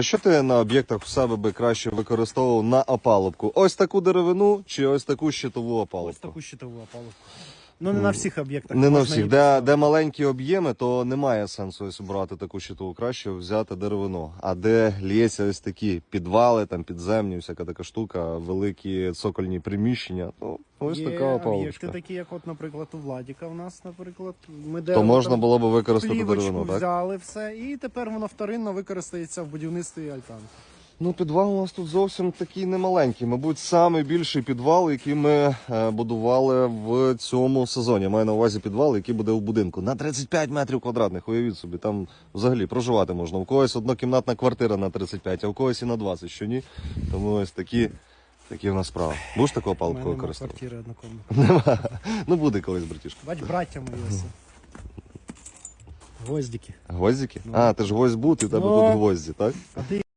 Що ти на об'єктах в себе би краще використовував на опалубку? Ось таку деревину чи ось таку щитову опалубку? Ось таку щитову опалубку. Ну не на всіх об'єктах. Не на можна всіх. Де, де маленькі об'єми, то немає сенсу ось брати таку щитову. Краще взяти деревину. А де лється ось такі підвали, там підземні, всяка така штука, великі цокольні приміщення. Ну, ось Є така об'єкти такі, як от, наприклад, у Владіка в нас, наприклад. Ми То дерево можна там було б використати плівочку деревину, так? взяли все, і тепер воно вторинно використається в будівництві альтанки. Ну, підвал у нас тут зовсім такий немаленький. Мабуть, найбільший підвал, який ми е, будували в цьому сезоні. Я Маю на увазі підвал, який буде в будинку. На 35 метрів квадратних. Уявіть собі, там взагалі проживати можна. У когось однокімнатна квартира на 35, а у когось і на 20, що ні. Тому ось такі, такі в нас справи. Будеш такого палку нема використовувати? квартири однокомнатної. Ну буде колись, братішка. Бач, браття ось. Гвоздики. Гвоздики? Ну. А, ти ж гвоздь буд, і в тебе Ну. тут гвозді, так? А ти